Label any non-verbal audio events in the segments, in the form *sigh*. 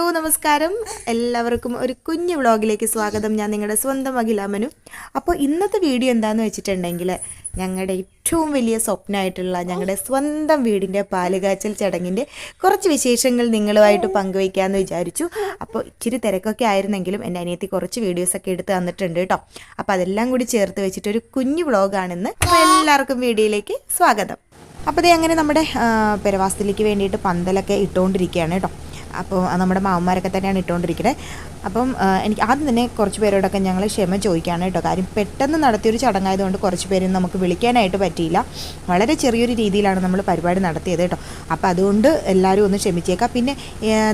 Hello നമസ്കാരം. എല്ലാവർക്കും ഒരു കുഞ്ഞു വ്ളോഗിലേക്ക് സ്വാഗതം. ഞാൻ നിങ്ങളുടെ സ്വന്തം അഖിലാമനു അപ്പോൾ ഇന്നത്തെ വീഡിയോ എന്താണെന്ന് വെച്ചിട്ടുണ്ടെങ്കിൽ ഞങ്ങളുടെ ഏറ്റവും വലിയ സ്വപ്നമായിട്ടുള്ള ഞങ്ങളുടെ സ്വന്തം വീടിന്റെ പാലുകാച്ചൽ ചടങ്ങിന്റെ കുറച്ച് വിശേഷങ്ങൾ നിങ്ങളുമായിട്ട് പങ്കുവയ്ക്കാമെന്ന് വിചാരിച്ചു. അപ്പോൾ ഇച്ചിരി തിരക്കൊക്കെ ആയിരുന്നെങ്കിലും എന്റെ അനിയത്തി കുറച്ച് വീഡിയോസൊക്കെ എടുത്ത് തന്നിട്ടുണ്ട് കേട്ടോ. അപ്പോൾ അതെല്ലാം കൂടി ചേർത്ത് വെച്ചിട്ട് ഒരു കുഞ്ഞു വ്ളോഗാണെന്ന് അപ്പോൾ എല്ലാവർക്കും വീഡിയോയിലേക്ക് സ്വാഗതം. അപ്പോൾ ദേ അങ്ങനെ നമ്മുടെ പെരവാസത്തിലേക്ക് വേണ്ടിയിട്ട് പന്തലൊക്കെ ഇട്ടുകൊണ്ടിരിക്കുകയാണ് കേട്ടോ. അപ്പോൾ നമ്മുടെ മാവന്മാരൊക്കെ തന്നെയാണ് ഇട്ടുകൊണ്ടിരിക്കുന്നത് അപ്പം എനിക്ക് ആദ്യം തന്നെ കുറച്ച് പേരോടൊക്കെ ഞങ്ങൾ ക്ഷമ ചോദിക്കുകയാണ് കേട്ടോ. കാര്യം പെട്ടെന്ന് നടത്തിയൊരു ചടങ്ങായതുകൊണ്ട് കുറച്ച് പേരും നമുക്ക് വിളിക്കാനായിട്ട് പറ്റിയില്ല. വളരെ ചെറിയൊരു രീതിയിലാണ് നമ്മൾ പരിപാടി നടത്തിയത് കേട്ടോ. അപ്പോൾ അതുകൊണ്ട് എല്ലാവരും ഒന്ന് ക്ഷമിച്ചേക്കാം. പിന്നെ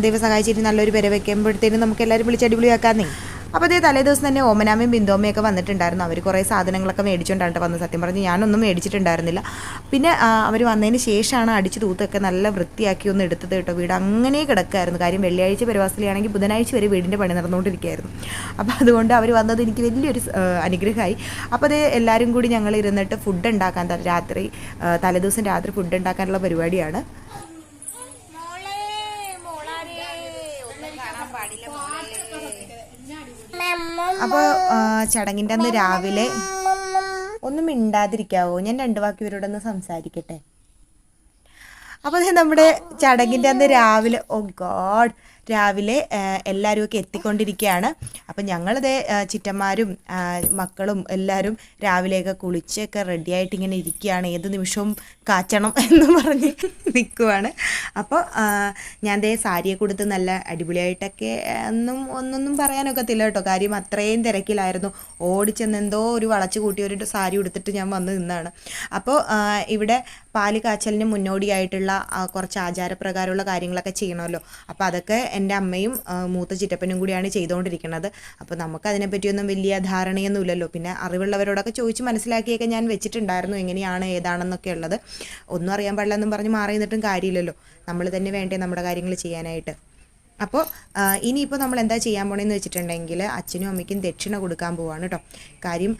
ദൈവം സഹായിച്ചിട്ട് നല്ലൊരു പേരെ വെക്കുമ്പോഴത്തേനും നമുക്ക് എല്ലാവരും വിളിച്ച് അടിപൊളിയാക്കാന്നേ. അപ്പോൾ അതേ തലേദിവസം തന്നെ ഓമനാമയും ബിന്ദോമയും ഒക്കെ വന്നിട്ടുണ്ടായിരുന്നു. അവർ കുറേ സാധനങ്ങളൊക്കെ മേടിച്ചുകൊണ്ടാണ് വന്നത് സത്യം പറഞ്ഞ്. ഞാനൊന്നും മേടിച്ചിട്ടുണ്ടായിരുന്നില്ല. പിന്നെ അവർ വന്നതിന് ശേഷമാണ് അടിച്ച് തൂത്തൊക്കെ നല്ല വൃത്തിയാക്കി ഒന്ന് എടുത്തത് കേട്ടോ. വീട് അങ്ങനെ കിടക്കായിരുന്നു. കാര്യം വെള്ളിയാഴ്ച പരിവാസത്തിലാണെങ്കിൽ ബുധനാഴ്ച വരെ വീടിന്റെ പണി നടന്നുകൊണ്ടിരിക്കുകയായിരുന്നു. അപ്പോൾ അതുകൊണ്ട് അവർ വന്നത് എനിക്ക് വലിയൊരു അനുഗ്രഹമായി. അപ്പോൾ അത് എല്ലാവരും കൂടി ഞങ്ങൾ ഇരുന്നിട്ട് ഫുഡ് ഉണ്ടാക്കാൻ രാത്രി തലേദിവസം രാത്രി ഫുഡ് ഉണ്ടാക്കാനുള്ള പരിപാടിയാണ്. അപ്പോൾ ചടങ്ങിന്റെ അന്ന് രാവിലെ ഒന്നും മിണ്ടാതിരിക്കാവോ? ഞാൻ രണ്ട് വാക്ക് ഇവരോടൊന്ന് സംസാരിക്കട്ടെ അപ്പോൾ നമ്മുടെ ചടങ്ങിന്റെ അന്ന് രാവിലെ ഓ ഗോഡ് രാവിലെ എല്ലാവരും ഒക്കെ എത്തിക്കൊണ്ടിരിക്കുകയാണ്. അപ്പം ഞങ്ങളത് ചിറ്റന്മാരും മക്കളും എല്ലാവരും രാവിലെയൊക്കെ കുളിച്ചൊക്കെ റെഡിയായിട്ട് ഇങ്ങനെ ഇരിക്കുകയാണ്. ഏത് നിമിഷവും കാച്ചണം എന്ന് പറഞ്ഞ് നിൽക്കുവാണ്. അപ്പോൾ ഞാൻ ദേ സാരിയെ കൊടുത്ത് നല്ല അടിപൊളിയായിട്ടൊക്കെ ഒന്നും ഒന്നൊന്നും പറയാനൊക്കത്തില്ല കേട്ടോ. കാര്യം അത്രയും തിരക്കിലായിരുന്നു. ഓടിച്ചെന്ന് എന്തോ ഒരു വളച്ചു കൂട്ടി ഒരു സാരി ഉടുത്തിട്ട് ഞാൻ വന്ന് നിന്നാണ്. അപ്പോൾ ഇവിടെ പാൽ കാച്ചലിന് മുന്നോടിയായിട്ടുള്ള കുറച്ച് ആചാരപ്രകാരമുള്ള കാര്യങ്ങളൊക്കെ ചെയ്യണമല്ലോ. അപ്പോൾ അതൊക്കെ എന്റെ അമ്മയും മൂത്ത ചിറ്റപ്പനും കൂടിയാണ് ചെയ്തുകൊണ്ടിരിക്കുന്നത്. അപ്പോൾ നമുക്ക് അതിനെപ്പറ്റിയൊന്നും വലിയ ധാരണയൊന്നുമില്ലല്ലോ. പിന്നെ അറിവുള്ളവരോടൊക്കെ ചോദിച്ച് മനസ്സിലാക്കിയൊക്കെ ഞാൻ വെച്ചിട്ടുണ്ടായിരുന്നു എങ്ങനെയാണ് ഏതാണെന്നൊക്കെ ഉള്ളത്. ഒന്നും അറിയാൻ പാടില്ല എന്നും പറഞ്ഞ് മാറി നിന്നിട്ടും കാര്യമില്ലല്ലോ. നമ്മൾ തന്നെ വേണ്ടേ നമ്മുടെ കാര്യങ്ങൾ ചെയ്യാനായിട്ട്. അപ്പോൾ ഇനിയിപ്പോൾ നമ്മൾ എന്താ ചെയ്യാൻ പോണേന്ന് വെച്ചിട്ടുണ്ടെങ്കിൽ അച്ഛനും അമ്മയ്ക്കും ദക്ഷിണ കൊടുക്കാൻ പോവാണ് കേട്ടോ കാര്യം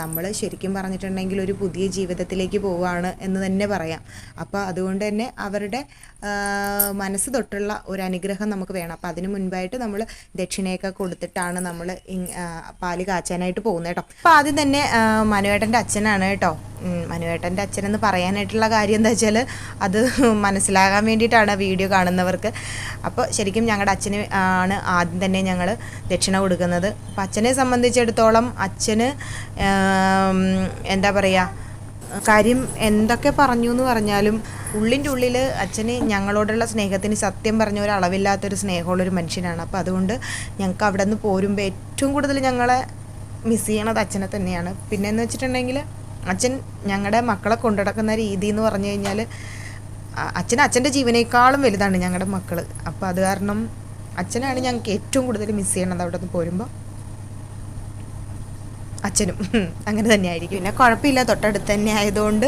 നമ്മൾ ശരിക്കും പറഞ്ഞിട്ടുണ്ടെങ്കിൽ ഒരു പുതിയ ജീവിതത്തിലേക്ക് പോവുകയാണ് എന്ന് തന്നെ പറയാം. അപ്പോൾ അതുകൊണ്ട് തന്നെ അവരുടെ മനസ്സ് തൊട്ടുള്ള ഒരു അനുഗ്രഹം നമുക്ക് വേണം. അപ്പോൾ അതിന് മുൻപായിട്ട് നമ്മൾ ദക്ഷിണയൊക്കെ കൊടുത്തിട്ടാണ് നമ്മൾ പാൽ കാച്ചാനായിട്ട് പോകുന്നത് കേട്ടോ. അപ്പോൾ ആദ്യം തന്നെ മനുവേട്ടന്റെ അച്ഛനാണ് കേട്ടോ. മനുവേട്ടന്റെ അച്ഛനെന്ന് പറയാനായിട്ടുള്ള കാര്യം എന്താ വെച്ചാൽ അത് മനസ്സിലാകാൻ വേണ്ടിയിട്ടാണ് വീഡിയോ കാണുന്നവർക്ക്. അപ്പോൾ ശരിക്കും ഞങ്ങളുടെ അച്ഛന് ആണ് ആദ്യം തന്നെ ഞങ്ങൾ ദക്ഷിണ കൊടുക്കുന്നത്. അപ്പം അച്ഛനെ സംബന്ധിച്ചിടത്തോളം അച്ഛന് എന്താ പറയുക കാര്യം എന്തൊക്കെ പറഞ്ഞു എന്ന് പറഞ്ഞാലും ഉള്ളിന്റെ ഉള്ളിൽ അച്ഛന് ഞങ്ങളോടുള്ള സ്നേഹത്തിന് സത്യം പറഞ്ഞ ഒരു അളവില്ലാത്തൊരു സ്നേഹമുള്ളൊരു മനുഷ്യനാണ്. അപ്പോൾ അതുകൊണ്ട് ഞങ്ങൾക്ക് അവിടെ നിന്ന് പോരുമ്പോൾ ഏറ്റവും കൂടുതൽ ഞങ്ങളെ മിസ് ചെയ്യണത് അച്ഛനെ തന്നെയാണ്. പിന്നെ എന്ന് വെച്ചിട്ടുണ്ടെങ്കിൽ അച്ഛൻ ഞങ്ങളുടെ മക്കളെ കൊണ്ടുനടക്കുന്ന രീതി എന്ന് പറഞ്ഞു കഴിഞ്ഞാൽ അച്ഛൻ അച്ഛന്റെ ജീവനേക്കാളും വലുതാണ് ഞങ്ങളുടെ മക്കൾ അപ്പോൾ അത് കാരണം അച്ഛനാണ് ഞങ്ങൾക്ക് ഏറ്റവും കൂടുതൽ മിസ് ചെയ്യണത് അവിടെ നിന്ന് പോരുമ്പോൾ. അച്ഛനും. അങ്ങനെ തന്നെയായിരിക്കും. പിന്നെ കുഴപ്പമില്ല തൊട്ടടുത്ത് തന്നെ ആയതുകൊണ്ട്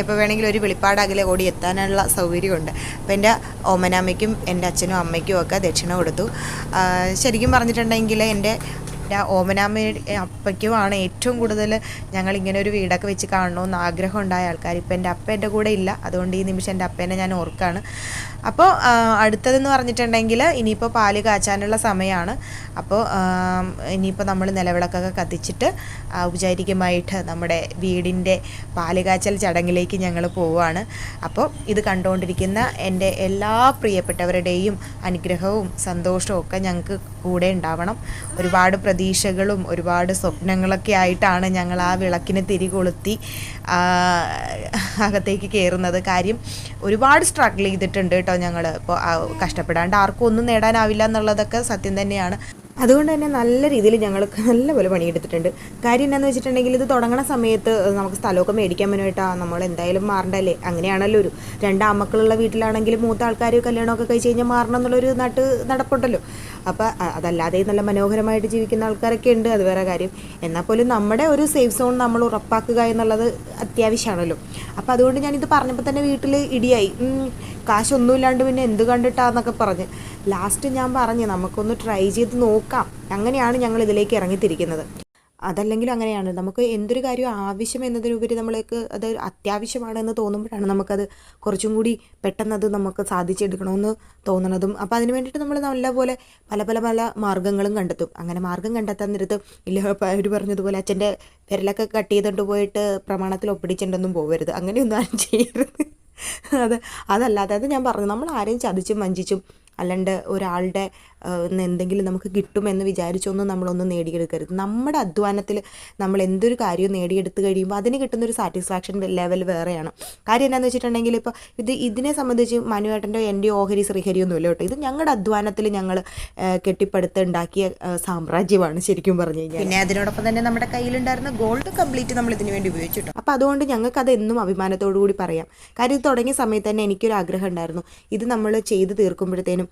എപ്പോൾ വേണമെങ്കിലും ഒരു വെളിപ്പാട് അകലെ ഓടി എത്താനുള്ള സൗകര്യമുണ്ട്. അപ്പോൾ എന്റെ ഓമനാമ്മയ്ക്കും എന്റെ അച്ഛനും അമ്മയ്ക്കും ഒക്കെ ദക്ഷിണ കൊടുത്തു. ശരിക്കും പറഞ്ഞിട്ടുണ്ടെങ്കിൽ എന്റെ എന്റെ ഓമനാമ്മയുടെ അപ്പയ്ക്കുമാണ് ഏറ്റവും കൂടുതൽ ഞങ്ങൾ ഇങ്ങനെ ഒരു വീടൊക്കെ വെച്ച് കാണണമെന്ന് ആഗ്രഹം ഉണ്ടായ ആൾക്കാർ. ഇപ്പം എന്റെ അപ്പ എന്റെ കൂടെ ഇല്ല. അതുകൊണ്ട് ഈ നിമിഷം എന്റെ അപ്പേനെ ഞാൻ ഓർക്കാണ്. അപ്പോൾ അടുത്തതെന്ന് പറഞ്ഞിട്ടുണ്ടെങ്കിൽ ഇനിയിപ്പോൾ പാൽ കാച്ചാനുള്ള സമയമാണ്. അപ്പോൾ ഇനിയിപ്പോൾ നമ്മൾ നിലവിളക്കൊക്കെ കത്തിച്ചിട്ട് ഔപചാരികമായിട്ട് നമ്മുടെ വീടിന്റെ പാൽ കാച്ചൽ ചടങ്ങിലേക്ക് ഞങ്ങൾ പോവുകയാണ്. അപ്പോൾ ഇത് കണ്ടുകൊണ്ടിരിക്കുന്ന എന്റെ എല്ലാ പ്രിയപ്പെട്ടവരുടെയും അനുഗ്രഹവും സന്തോഷവും ഒക്കെ ഞങ്ങൾക്ക് കൂടെ ഉണ്ടാവണം. ഒരുപാട് പ്രതീക്ഷകളും ഒരുപാട് സ്വപ്നങ്ങളൊക്കെ ആയിട്ടാണ് ഞങ്ങൾ ആ വിളക്കിന് തിരി കൊളുത്തി അകത്തേക്ക് കയറുന്നത് കാര്യം ഒരുപാട് സ്ട്രഗിൾ ചെയ്തിട്ടുണ്ട് കേട്ടോ ഞങ്ങൾ ഇപ്പോൾ കഷ്ടപ്പെടാണ്ട് ആർക്കും ഒന്നും നേടാനാവില്ല എന്നുള്ളതൊക്കെ സത്യം തന്നെയാണ്. അതുകൊണ്ട് തന്നെ നല്ല രീതിയിൽ ഞങ്ങൾ നല്ലപോലെ പണിയെടുത്തിട്ടുണ്ട്. കാര്യം എന്താണെന്ന് വെച്ചിട്ടുണ്ടെങ്കിൽ ഇത് തുടങ്ങണ സമയത്ത് നമുക്ക് സ്ഥലമൊക്കെ മേടിക്കാൻ വേണ്ടിയിട്ടാ നമ്മൾ എന്തായാലും മാറണ്ടല്ലേ? അങ്ങനെയാണല്ലോ ഒരു രണ്ട് ആമക്കളുള്ള വീട്ടിലാണെങ്കിൽ മൂത്ത ആൾക്കാർ കല്യാണമൊക്കെ കഴിച്ച് കഴിഞ്ഞാൽ മാറണം എന്നുള്ളൊരു നാട്ട് നടപ്പുണ്ടല്ലോ. അപ്പോൾ അതല്ലാതെ നല്ല മനോഹരമായിട്ട് ജീവിക്കുന്ന ആൾക്കാരൊക്കെ ഉണ്ട്. അത് വേറെ കാര്യം. എന്നാൽ പോലും നമ്മുടെ ഒരു സേഫ് സോൺ നമ്മൾ ഉറപ്പാക്കുക എന്നുള്ളത് അത്യാവശ്യമാണല്ലോ. അപ്പോൾ അതുകൊണ്ട് ഞാനിത് പറഞ്ഞപ്പോൾ തന്നെ വീട്ടിൽ ഇടിയായി. കാശൊന്നുമില്ലാണ്ട് പിന്നെ എന്ത് കണ്ടിട്ടാന്നൊക്കെ പറഞ്ഞ്. ലാസ്റ്റ് ഞാൻ പറഞ്ഞു നമുക്കൊന്ന് ട്രൈ ചെയ്ത് നോക്കാം. അങ്ങനെയാണ് ഞങ്ങൾ ഇതിലേക്ക് ഇറങ്ങിത്തിരിക്കുന്നത്. അതല്ലെങ്കിലും അങ്ങനെയാണ്. നമുക്ക് എന്തൊരു കാര്യം ആവശ്യം എന്നതിനുപരി നമ്മൾക്ക് അത് അത്യാവശ്യമാണെന്ന് തോന്നുമ്പോഴാണ് നമുക്കത് കുറച്ചും കൂടി പെട്ടെന്ന് അത് നമുക്ക് സാധിച്ചെടുക്കണമെന്ന് തോന്നണതും. അപ്പോൾ അതിന് വേണ്ടിയിട്ട് നമ്മൾ നല്ലപോലെ പല പല പല മാർഗങ്ങളും കണ്ടെത്തും. അങ്ങനെ മാർഗം കണ്ടെത്താൻ നേരത്ത് ഇല്ല അവർ പറഞ്ഞതുപോലെ അച്ഛന്റെ വിരലൊക്കെ കട്ട് ചെയ്തുകൊണ്ട് പോയിട്ട് പ്രമാണത്തിൽ ഒപ്പിടിച്ചിട്ടുണ്ടെന്നും പോകരുത് അങ്ങനെയൊന്നും ആരും ചെയ്യരുത്. *laughs* അത് അതല്ല അതായത് ഞാൻ പറഞ്ഞു നമ്മൾ ആരെയും ചതിച്ചും വഞ്ചിച്ചും അല്ലാണ്ട് ഒരാളുടെ എന്തെങ്കിലും നമുക്ക് കിട്ടുമെന്ന് വിചാരിച്ചൊന്നും നമ്മളൊന്നും നേടിയെടുക്കരുത്. നമ്മുടെ അധ്വാനത്തിൽ നമ്മൾ എന്തൊരു കാര്യവും നേടിയെടുത്ത് കഴിയുമ്പോൾ അതിന് കിട്ടുന്നൊരു സാറ്റിസ്ഫാക്ഷൻ ലെവൽ വേറെയാണ്. കാര്യം എന്താണെന്ന് വെച്ചിട്ടുണ്ടെങ്കിൽ ഇപ്പോൾ ഇത് ഇതിനെ സംബന്ധിച്ച് മനുവേട്ടന്റെ എന്റെ ഓഹരി ശ്രീഹരി ഒന്നുമില്ല കേട്ടോ. ഇത് ഞങ്ങളുടെ അധ്വാനത്തിൽ ഞങ്ങൾ കെട്ടിപ്പടുത്ത് ഉണ്ടാക്കിയ സാമ്രാജ്യമാണ് ശരിക്കും പറഞ്ഞു കഴിഞ്ഞാൽ. പിന്നെ അതിനോടൊപ്പം തന്നെ നമ്മുടെ കയ്യിലുണ്ടായിരുന്ന ഗോൾഡ് കംപ്ലീറ്റ് നമ്മൾ ഇതിന് വേണ്ടി ഉപയോഗിച്ചിട്ടു അപ്പോൾ അതുകൊണ്ട് ഞങ്ങൾക്ക് അത് എന്നും അഭിമാനത്തോടു കൂടി പറയാം. കാര്യം ഇത് തുടങ്ങിയ സമയത്ത് തന്നെ എനിക്കൊരു ആഗ്രഹം ഉണ്ടായിരുന്നു. ഇത് നമ്മൾ ചെയ്ത് തീർക്കുമ്പോഴത്തേനും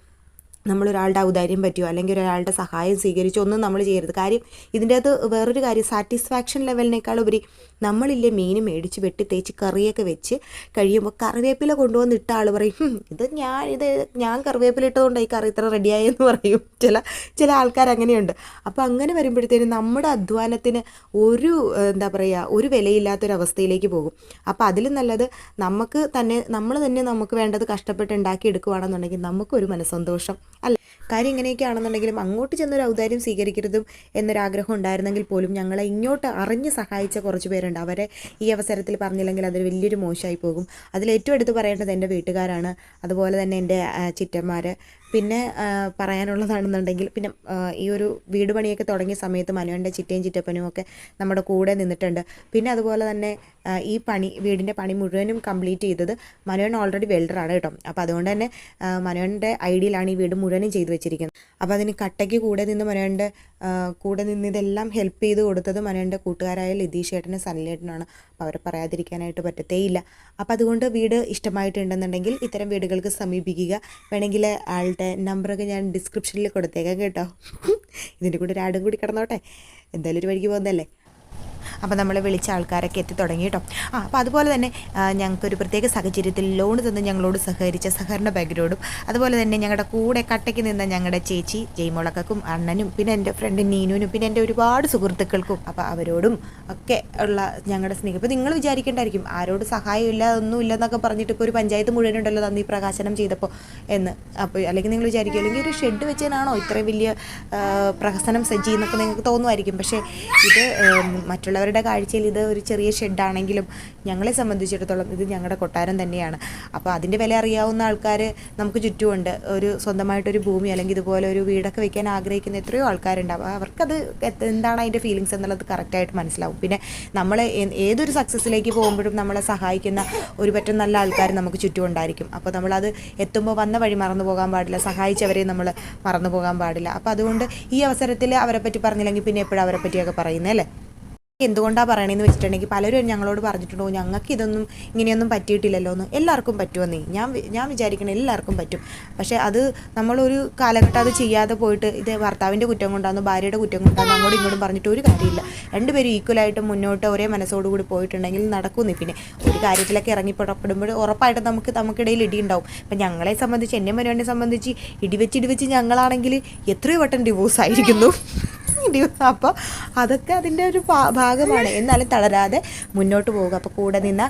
നമ്മളൊരാളുടെ ഔദാര്യം പറ്റിയോ അല്ലെങ്കിൽ ഒരാളുടെ സഹായം സ്വീകരിച്ചോ ഒന്നും നമ്മൾ ചെയ്യരുത്. കാര്യം ഇതിന്റെ അകത്ത് വേറൊരു കാര്യം സാറ്റിസ്ഫാക്ഷൻ ലെവലിനേക്കാൾ ഉപരി നമ്മളില്ലേ മീൻ മേടിച്ച് വെട്ടി തേച്ച് കറിയൊക്കെ വെച്ച് കഴിയുമ്പോൾ കറിവേപ്പില കൊണ്ടുവന്ന് ഇട്ട ആൾ പറയും ഇത് ഞാൻ ഇത് ഞാൻ കറിവേപ്പില ഇട്ടതുകൊണ്ട് ഈ കറി ഇത്ര റെഡിയായെന്ന് പറയും. ചില ചില ആൾക്കാർ അങ്ങനെയുണ്ട്. അപ്പോൾ അങ്ങനെ വരുമ്പോഴത്തേനും നമ്മുടെ അധ്വാനത്തിന് ഒരു എന്താ പറയുക ഒരു വിലയില്ലാത്തൊരവസ്ഥയിലേക്ക് പോകും. അപ്പോൾ അതിലും നല്ലത് നമുക്ക് തന്നെ നമ്മൾ തന്നെ നമുക്ക് വേണ്ടത് കഷ്ടപ്പെട്ട് ഉണ്ടാക്കി എടുക്കുകയാണെന്നുണ്ടെങ്കിൽ നമുക്കൊരു മനസ്സന്തോഷം. അല്ല കാര്യം ഇങ്ങനെയൊക്കെയാണെന്നുണ്ടെങ്കിലും അങ്ങോട്ട് ചെന്നൊരു ഔദാര്യം സ്വീകരിക്കരുതും എന്നൊരാഗ്രഹം ഉണ്ടായിരുന്നെങ്കിൽ പോലും ഞങ്ങളെ ഇങ്ങോട്ട് അറിഞ്ഞ് സഹായിച്ച കുറച്ച് പേരുണ്ട്. അവരെ ഈ അവസരത്തിൽ പറഞ്ഞില്ലെങ്കിൽ അതൊരു വലിയൊരു മോശമായി പോകും. അതിൽ ഏറ്റവും എടുത്ത് പറയേണ്ടത് എന്റെ വീട്ടുകാരാണ്. അതുപോലെ തന്നെ എന്റെ ചിറ്റന്മാർ പിന്നെ പറയാനുള്ളതാണെന്നുണ്ടെങ്കിൽ പിന്നെ ഈ ഒരു വീട് പണിയൊക്കെ തുടങ്ങിയ സമയത്ത് മനുവന്റെ ചിറ്റയും ചിറ്റപ്പനും ഒക്കെ നമ്മുടെ കൂടെ നിന്നിട്ടുണ്ട്. പിന്നെ അതുപോലെ തന്നെ ഈ പണി വീടിന്റെ പണി മുഴുവനും കംപ്ലീറ്റ് ചെയ്തത് മനുവൻ ഓൾറെഡി വെൽഡറാണ് കേട്ടോ. അപ്പോൾ അതുകൊണ്ട് തന്നെ മനുവന്റെ ഐഡിയയിലാണ് ഈ വീട് മുഴുവനും ചെയ്തു വെച്ചിരിക്കുന്നത്. അപ്പോൾ അതിന് കട്ടയ്ക്ക് കൂടെ നിന്ന് മനുവന്റെ കൂടെ നിന്ന് ഇതെല്ലാം ഹെൽപ്പ് ചെയ്ത് കൊടുത്തത് മനുവന്റെ കൂട്ടുകാരായ ലതീഷ് ചേട്ടനും സനലേട്ടനാണ് അപ്പോൾ അവരെ പറയാതിരിക്കാനായിട്ട് പറ്റത്തേയില്ല. അപ്പോൾ അതുകൊണ്ട് വീട് ഇഷ്ടമായിട്ടുണ്ടെന്നുണ്ടെങ്കിൽ ഇത്തരം വീടുകൾക്ക് സമീപിക്കുക. വേണമെങ്കിൽ ആളുടെ നമ്പറൊക്കെ ഞാൻ ഡിസ്ക്രിപ്ഷനിൽ കൊടുത്തേക്കാം കേട്ടോ. *laughs* ഇതിന്റെ കൂടെ ഒരു ആടും കൂടി കിടന്നോട്ടെ. എന്തായാലും ഒരു വഴിക്ക് പോകുന്നതല്ലേ? അപ്പോൾ നമ്മൾ വിളിച്ച ആൾക്കാരൊക്കെ എത്തി തുടങ്ങി കേട്ടോ. ആ അപ്പോൾ അതുപോലെ തന്നെ ഞങ്ങൾക്കൊരു പ്രത്യേക സാഹചര്യത്തിൽ ലോൺ തന്ന് ഞങ്ങളോട് സഹകരിച്ച സഹകരണ ബാങ്കിനോടും അതുപോലെ തന്നെ ഞങ്ങളുടെ കൂടെ കട്ടയ്ക്ക് നിന്ന ഞങ്ങളുടെ ചേച്ചി ജയ്മോളക്കും അണ്ണനും പിന്നെ എന്റെ ഫ്രണ്ട് നീനുവിനും പിന്നെ എന്റെ ഒരുപാട് സുഹൃത്തുക്കൾക്കും അപ്പോൾ അവരോടും ഒക്കെ ഉള്ള ഞങ്ങളുടെ സ്നേഹം. ഇപ്പോൾ നിങ്ങൾ വിചാരിക്കേണ്ടായിരിക്കും ആരോട് സഹായമില്ല ഒന്നും ഇല്ലെന്നൊക്കെ പറഞ്ഞിട്ട് ഇപ്പോൾ ഒരു പഞ്ചായത്ത് മുഴുവനുണ്ടല്ലോ നന്ദി പ്രകാശനം ചെയ്തപ്പോൾ എന്ന്. അപ്പോൾ അല്ലെങ്കിൽ നിങ്ങൾ വിചാരിക്കും അല്ലെങ്കിൽ ഒരു ഷെഡ് വെച്ചതിനാണോ ഇത്രയും വലിയ പ്രഹസനം സജ്ജീന്നൊക്കെ നിങ്ങൾക്ക് തോന്നുമായിരിക്കും. പക്ഷേ ഇത് മറ്റുള്ളവർ അവരുടെ കാഴ്ചയിൽ ഇത് ഒരു ചെറിയ ഷെഡാണെങ്കിലും ഞങ്ങളെ സംബന്ധിച്ചിടത്തോളം ഇത് ഞങ്ങളുടെ കൊട്ടാരം തന്നെയാണ്. അപ്പോൾ അതിന്റെ വില അറിയാവുന്ന ആൾക്കാർ നമുക്ക് ചുറ്റുമുണ്ട്. ഒരു സ്വന്തമായിട്ടൊരു ഭൂമി അല്ലെങ്കിൽ ഇതുപോലെ ഒരു വീടൊക്കെ വെക്കാൻ ആഗ്രഹിക്കുന്ന എത്രയോ ആൾക്കാരുണ്ടാവും. അവർക്കത് എന്താണ് അതിന്റെ ഫീലിങ്സ് എന്നുള്ളത് കറക്റ്റായിട്ട് മനസ്സിലാവും. പിന്നെ നമ്മൾ ഏതൊരു സക്സസ്സിലേക്ക് പോകുമ്പോഴും നമ്മളെ സഹായിക്കുന്ന ഒരു പറ്റം നല്ല ആൾക്കാർ നമുക്ക് ചുറ്റും ഉണ്ടായിരിക്കും അപ്പോൾ നമ്മളത് എത്തുമ്പോൾ വന്ന വഴി മറന്നു പോകാൻ പാടില്ല. സഹായിച്ചവരെ നമ്മൾ മറന്നു പോകാൻ പാടില്ല. അപ്പോൾ അതുകൊണ്ട് ഈ അവസരത്തിൽ അവരെപ്പറ്റി പറ്റി പറഞ്ഞില്ലെങ്കിൽ പിന്നെ എപ്പോഴും അവരെപ്പറ്റിയൊക്കെ പറയുന്നത് അല്ലേ എന്തുകൊണ്ടാണ് പറയണതെന്ന് വെച്ചിട്ടുണ്ടെങ്കിൽ പലരും ഞങ്ങളോട് പറഞ്ഞിട്ടുണ്ടോ ഞങ്ങൾക്ക് ഇതൊന്നും ഇങ്ങനെയൊന്നും പറ്റിയിട്ടില്ലല്ലോ എന്ന് എല്ലാവർക്കും പറ്റുമെന്നേ ഞാൻ ഞാൻ വിചാരിക്കണം എല്ലാവർക്കും പറ്റും. പക്ഷേ അത് നമ്മളൊരു കാലഘട്ടം അത് ചെയ്യാതെ പോയിട്ട് ഇത് ഭർത്താവിന്റെ കുറ്റം കൊണ്ടാണ് ഭാര്യയുടെ കുറ്റം കൊണ്ടാണ് അങ്ങോട്ടും ഇങ്ങോട്ടും പറഞ്ഞിട്ട് ഒരു കാര്യമില്ല. രണ്ടുപേരും ഈക്വലായിട്ട് മുന്നോട്ട് ഒരേ മനസ്സോടുകൂടി പോയിട്ടുണ്ടെങ്കിൽ നടക്കുന്നേ. പിന്നെ ഒരു കാര്യത്തിലൊക്കെ ഇറങ്ങി പുറപ്പെടുമ്പോൾ ഉറപ്പായിട്ടും നമുക്ക് നമുക്കിടയിൽ ഇടി ഉണ്ടാവും. അപ്പം ഞങ്ങളെ സംബന്ധിച്ച് എന്നെ മരുവനെ സംബന്ധിച്ച് ഇടിവെച്ച് ഇടിവെച്ച് ഞങ്ങളാണെങ്കിൽ എത്രയോ വട്ടം ഡിവോഴ്സ് ആയിരിക്കുന്നു. *laughs* അപ്പോൾ അതൊക്കെ അതിന്റെ ഒരു ഭാഗമാണ്. എന്നാലും തളരാതെ മുന്നോട്ട് പോകുക. അപ്പോൾ കൂടെ നിന്ന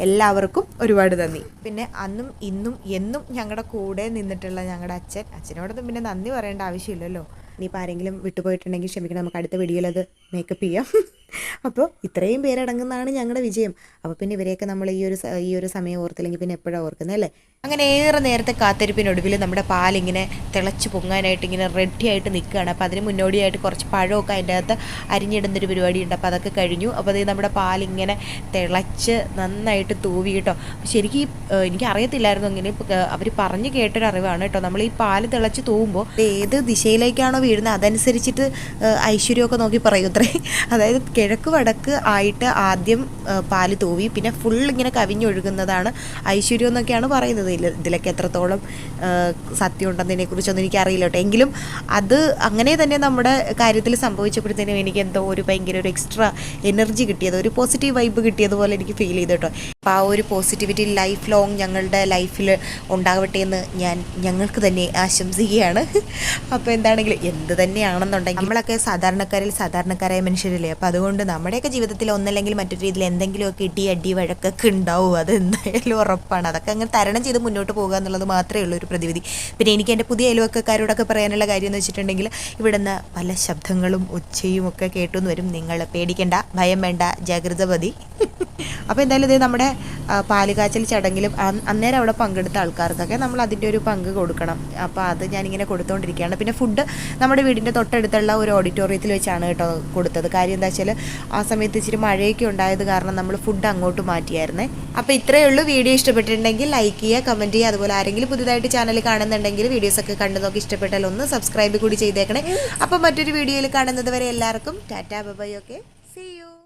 എല്ലാവർക്കും ഒരുപാട് നന്ദി. പിന്നെ അന്നും ഇന്നും എന്നും ഞങ്ങളുടെ കൂടെ നിന്നിട്ടുള്ള ഞങ്ങളുടെ അച്ഛൻ. അച്ഛനോടൊന്നും പിന്നെ നന്ദി പറയേണ്ട ആവശ്യമില്ലല്ലോ. ഇനിയിപ്പോൾ ആരെങ്കിലും വിട്ടുപോയിട്ടുണ്ടെങ്കിൽ ക്ഷമിക്കണം. നമുക്ക് അടുത്ത വീഡിയോയിൽ അത് മേക്കപ്പ് ചെയ്യാം. *laughs* അപ്പോൾ ഇത്രയും പേരടങ്ങുന്നതാണ് ഞങ്ങളുടെ വിജയം. അപ്പോൾ പിന്നെ ഇവരെയൊക്കെ നമ്മൾ ഈ ഒരു ഈ ഒരു സമയം ഓർത്തില്ലെങ്കിൽ പിന്നെ എപ്പോഴാണ് ഓർക്കുന്നത് അല്ലേ? അങ്ങനെ ഏറെ നേരത്തെ കാത്തിരിപ്പിനൊടുവിൽ നമ്മുടെ പാലിങ്ങനെ തിളച്ച് പൊങ്ങാനായിട്ട് ഇങ്ങനെ റെഡി ആയിട്ട് നിൽക്കുകയാണ്. അപ്പോൾ അതിന് മുന്നോടിയായിട്ട് കുറച്ച് പഴമൊക്കെ അതിന്റെ അകത്ത് അരിഞ്ഞിടുന്നൊരു പരിപാടിയുണ്ട് അപ്പോൾ അതൊക്കെ കഴിഞ്ഞു. അപ്പോൾ അത് നമ്മുടെ പാലിങ്ങനെ തിളച്ച് നന്നായിട്ട് തൂവി കേട്ടോ. ശരിക്കും എനിക്ക് അറിയത്തില്ലായിരുന്നു. ഇങ്ങനെ അവർ പറഞ്ഞ് കേട്ടൊരു അറിവാണ് കേട്ടോ. നമ്മൾ ഈ പാൽ തിളച്ച് തൂവുമ്പോൾ ഏത് ദിശയിലേക്കാണോ വീഴുന്നത് അതനുസരിച്ചിട്ട് ഐശ്വര്യമൊക്കെ നോക്കി പറയൂ അത്രേ. അതായത് കിഴക്ക് വടക്ക് ആയിട്ട് ആദ്യം പാൽ തൂവി പിന്നെ ഫുൾ ഇങ്ങനെ കവിഞ്ഞൊഴുകുന്നതാണ് ഐശ്വര്യം എന്നൊക്കെയാണ് പറയുന്നത്. ഇതിലൊക്കെ എത്രത്തോളം സത്യം ഉണ്ടെന്നതിനെ കുറിച്ചൊന്നും എനിക്ക് അറിയില്ല എങ്കിലും അത് അങ്ങനെ തന്നെ നമ്മുടെ കാര്യത്തിൽ സംഭവിച്ചപ്പോഴത്തേനും എനിക്ക് എന്തോ ഒരു ഭയങ്കര ഒരു എക്സ്ട്രാ എനർജി കിട്ടിയത് ഒരു പോസിറ്റീവ് വൈബ് കിട്ടിയതുപോലെ എനിക്ക് ഫീൽ ചെയ്തു കേട്ടോ. അപ്പോൾ ആ ഒരു പോസിറ്റിവിറ്റി ലൈഫ് ലോങ് ഞങ്ങളുടെ ലൈഫിൽ ഉണ്ടാവട്ടെ എന്ന് ഞാൻ ഞങ്ങൾക്ക് തന്നെ ആശംസിക്കുകയാണ്. അപ്പോൾ എന്താണെങ്കിലും എന്ത് തന്നെയാണെന്നുണ്ടെങ്കിൽ നമ്മളൊക്കെ സാധാരണക്കാരിൽ സാധാരണക്കാരായ മനുഷ്യരല്ലേ? അപ്പോൾ അതുകൊണ്ട് നമ്മുടെയൊക്കെ ജീവിതത്തിൽ ഒന്നല്ലെങ്കിൽ മറ്റൊരു രീതിയിൽ എന്തെങ്കിലുമൊക്കെ ഇടി അടി വഴക്കൊക്കെ ഉണ്ടാവും. അത് എന്തായാലും ഉറപ്പാണ്. അതൊക്കെ അങ്ങനെ തരണം ചെയ്ത് മുന്നോട്ട് പോകുക എന്നുള്ളത് മാത്രമേ ഉള്ളൂ ഒരു പ്രതിവിധി. പിന്നെ എനിക്ക് എന്റെ പുതിയ അയൽവക്കക്കാരോടൊക്കെ പറയാനുള്ള കാര്യം എന്ന് വെച്ചിട്ടുണ്ടെങ്കിൽ ഇവിടുന്ന് പല ശബ്ദങ്ങളും ഒച്ചയും ഒക്കെ കേട്ടു വരും. നിങ്ങൾ പേടിക്കേണ്ട ഭയം വേണ്ട ജാഗ്രത മതി. അപ്പോൾ എന്തായാലും ഇത് നമ്മുടെ പാലുകാച്ചൽ ചടങ്ങിലും അന്നേരം അവിടെ പങ്കെടുത്ത ആൾക്കാർക്കൊക്കെ നമ്മൾ അതിന്റെ ഒരു പങ്ക് കൊടുക്കണം. അപ്പോൾ അത് ഞാനിങ്ങനെ കൊടുത്തുകൊണ്ടിരിക്കുകയാണ് പിന്നെ ഫുഡ് നമ്മുടെ വീടിന്റെ തൊട്ടടുത്തുള്ള ഒരു ഓഡിറ്റോറിയത്തിൽ വെച്ചാണ് കേട്ടോ കൊടുത്തത്. കാര്യം എന്താ വെച്ചാൽ ആ സമയത്ത് ഇച്ചിരി മഴയൊക്കെ ഉണ്ടായത് കാരണം നമ്മൾ ഫുഡ് അങ്ങോട്ട് മാറ്റിയായിരുന്നേ. അപ്പോൾ ഇത്രയേ ഉള്ളൂ. വീഡിയോ ഇഷ്ടപ്പെട്ടിട്ടുണ്ടെങ്കിൽ ലൈക്ക് ചെയ്യുക കമന്റ് ചെയ്യുക. അതുപോലെ ആരെങ്കിലും പുതിയതായിട്ട് ചാനൽ കാണുന്നുണ്ടെങ്കിൽ വീഡിയോസൊക്കെ കണ്ടു നോക്കി ഇഷ്ടപ്പെട്ടാൽ ഒന്ന് സബ്സ്ക്രൈബ് കൂടി ചെയ്തേക്കണേ. അപ്പോൾ മറ്റൊരു വീഡിയോയിൽ കാണുന്നത് വരെ എല്ലാവർക്കും tata bye okay see you